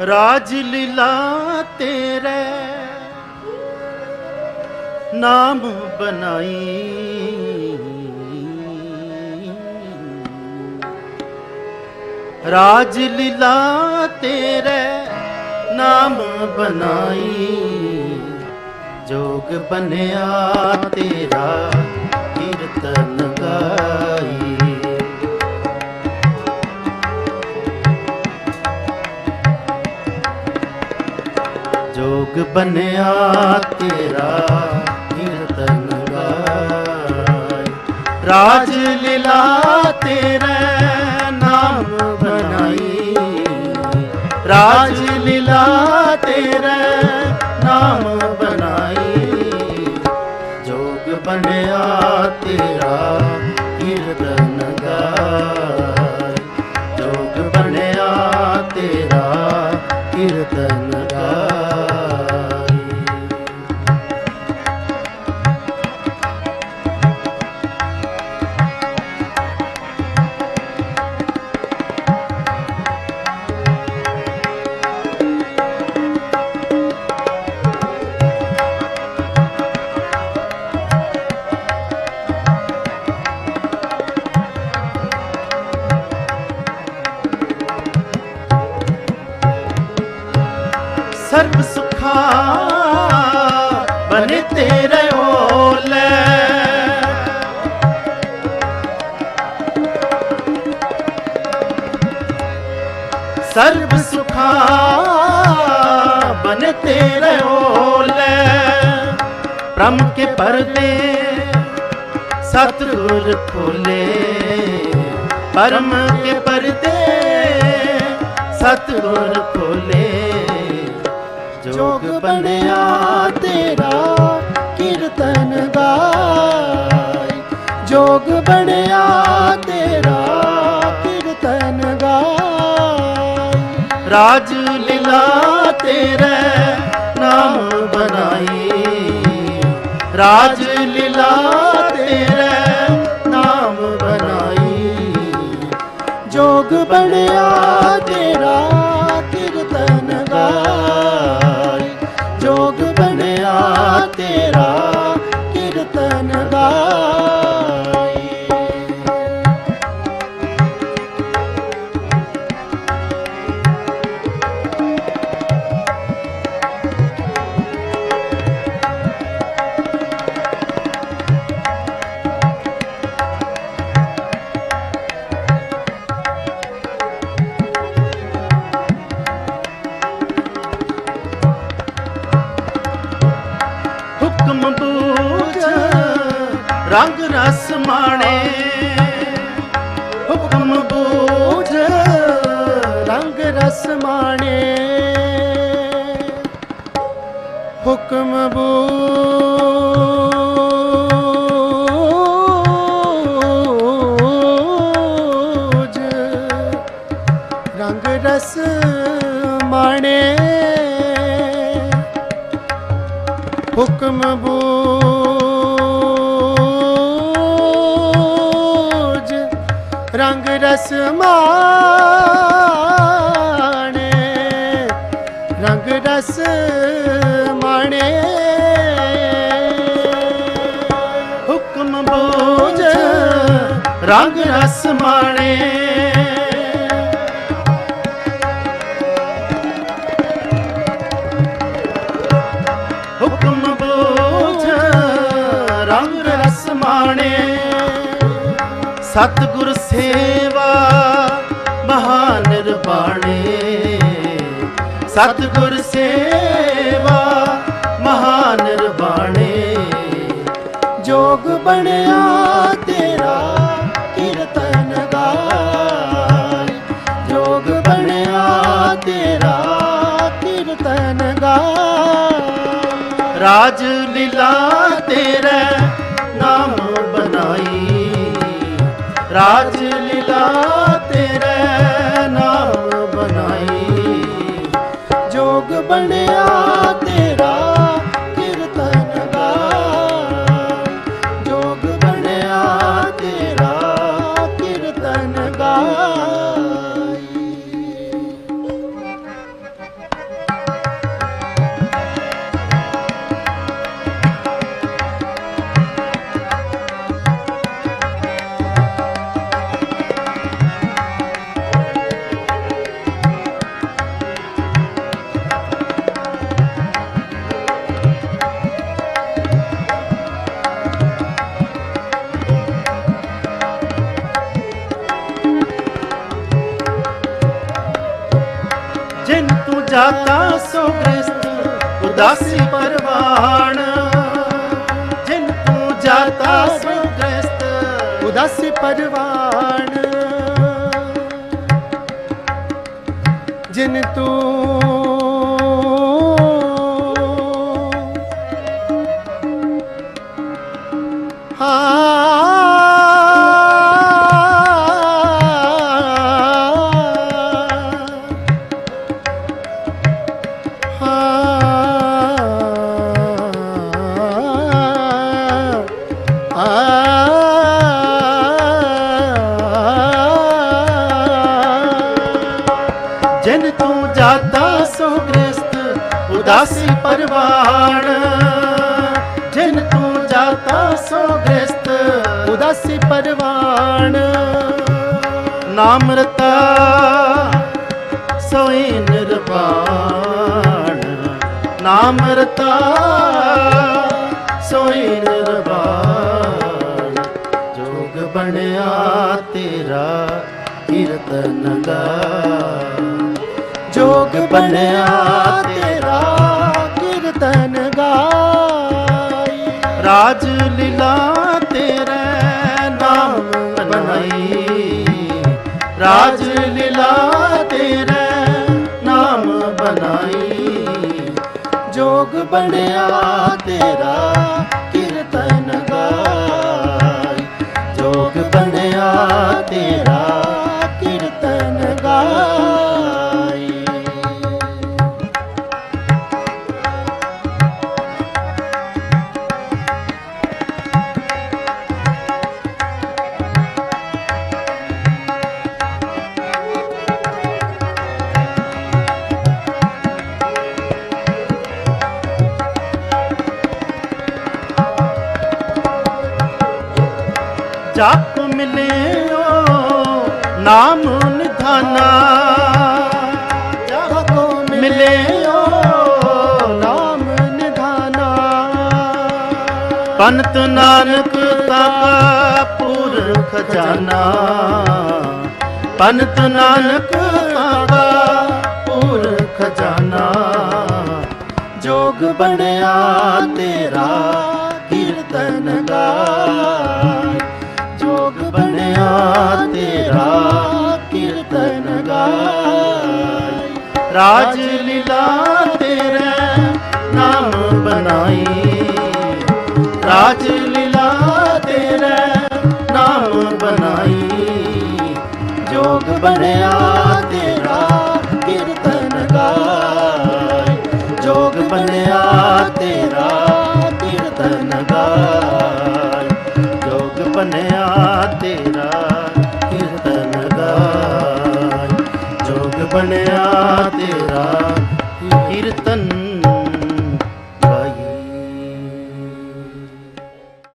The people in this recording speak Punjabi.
ਰਾਜ ਲੀਲਾ ਤੇਰੇ। ਨਾਮ ਬਣਾਈ। ਰਾਜ ਲੀਲਾ ਤੇਰੇ, ਨਾਮ ਬਣਾਈ। ਜੋਗ ਬਣਿਆ ਤੇਰਾ, ਕੀਰਤਨ ਗਾਈ। ਜੋਗ ਬਣਿਆ ਤੇਰਾ ਕੀਰਤਨ ਗਾਏ ਰਾਜ ਲੀਲਾ ਤੇਰੇ ਨਾਮ ਬਣਾਈ। ਰਾਜ ਲੀਲਾ ਤੇਰੇ ਨਾਮ ਬਣਾਈ। ਜੋਗ ਬਣਿਆ ਤੇਰਾ ਕੀਰਤਨ ਗਾਏ ਜੋਗ ਬਣਿਆ ਤੇਰਾ ਕੀਰਤਨ ਗਾਏ ਤੇਰੇ ਓਲੇ ਸਰਬ ਸੁਖਾ ਬਨੇ ਤੇਰੇ ਓਲੇ ਪ੍ਰਮ ਕੇ ਪਰਦੇ ਸਤਿਗੁਰ ਖੋਲੇ। ਪਰਮ ਕੇ ਪਰਦੇ ਸਤਿਗੁਰ ਖੋਲੇ। ਜੋਗ ਬਣਿਆ ਤੇਰਾ ਜੋਗ ਬਣਿਆ ਤੇਰਾ ਕੀਰਤਨ ਗਾਏ ਰਾਜ ਲੀਲਾ ਤੇਰੇ ਨਾਮ ਬਣਾਈ। ਰਾਜ ਲੀਲਾ ਤੇਰੇ ਨਾਮ ਬਣਾਈ। ਜੋਗ ਬਣਿਆ ਤੇਰਾ ਕੀਰਤਨ ਗਾਈ। ਰੰਗ ਰਸ ਮਾਣੇ, ਹੁਕਮ ਬੂਝ ਰੰਗ ਰਸ ਮਾਣੇ। ਹੁਕਮ ਬੂਝ ਰੰਗ ਰਸ ਮਾਣੇ। ਹੁਕਮ ਬੂਝ ਰੰਗ ਰਸ ਮਾਣੇ ਰੰਗ ਰਸ ਮਾਣੇ ਹੁਕਮ ਬੋਝ ਰੰਗ ਰਸ ਮਾਣੇ ਹੁਕਮ ਬੋਝ ਰੰਗ ਰਸ ਮਾਣੇ ਸਤਿਗੁਰ ਸੇਵਾ ਮਹਾਨ ਨਿਰਵਾਣੇ ਸਤਿਗੁਰ ਸੇਵਾ ਮਹਾਨ ਨਿਰਵਾਣੇ ਜੋਗ ਬਣਿਆ ਤੇਰਾ ਕੀਰਤਨ ਗਾਏ ਜੋਗ ਬਣਿਆ ਤੇਰਾ ਕੀਰਤਨ ਗਾਏ ਰਾਜ ਲੀਲਾ ਤੇਰੇ ਰਾਜ ਲੀਲਾ ਜਾਤਾ ਸੋ ਗ੍ਰਸਤ ਉਦਾਸੀ ਪਰਵਾਣ। ਜਿਨ ਤੂੰ ਜਾਤਾ ਸੋ ਗ੍ਰਸਤ ਉਦਾਸੀ ਪਰਵਾਣ। ਜਿਨ ਤੂੰ ਗ੍ਰਸਤ ਉਦਾਸੀ ਪਰਵਾਣ, ਜਿਨ ਤੂੰ ਜਾਤਾ ਸੋ ਗ੍ਰਸਤ, ਉਦਾਸੀ ਪਰਵਾਣ। ਨਾਮ ਰਤਾ, ਸੋਈ ਨਿਰਵਾਣ। ਨਾਮ ਰਤਾ, ਸੋਈ ਨਿਰਵਾਣ। ਜੋਗ ਬਣਿਆ ਤੇਰਾ, ਕੀਰਤਨ ਗਾ ਜੋਗ ਬਣਿਆ ਨਾਮ ਬਣਾਈ। ਰਾਜ ਲੀਲਾ ਤੇਰੇ ਨਾਮ ਬਣਾਈ। ਜੋਗ ਬਣਿਆ ਤੇਰਾ। ਜਪ ਮਿਲਿਓ, ਨਾਮ ਨਿਧਾਨਾ। ਜਪ ਮਿਲਿਓ, ਨਾਮ ਨਿਧਾਨਾ। ਪੰਤ ਨਾਨਕ ਤਾਕਾ ਪੂਰ ਖਜ਼ਾਨਾ ਪੰਤ ਨਾਨਕ ਤਾਕਾ ਪੂਰ ਖਜ਼ਾਨਾ ਜੋਗ ਬਣਿਆ ਤੇਰਾ ਕੀਰਤਨ ਗਾਏ ਬਣਿਆ ਤੇਰਾ ਕੀਰਤਨ ਗਾਏ ਰਾਜ ਲੀਲਾ ਤੇਰੇ ਨਾਮ ਬਣਾਈ। ਰਾਜ ਲੀਲਾ ਤੇਰੇ ਨਾਮ ਬਣਾਈ। ਜੋਗ ਬਣਿਆ ਤੇਰਾ ਕੀਰਤਨ ਗਾਏ ਜੋਗ ਬਣਿਆ ਤੇਰਾ ਕੀਰਤਨ ਗਾਏ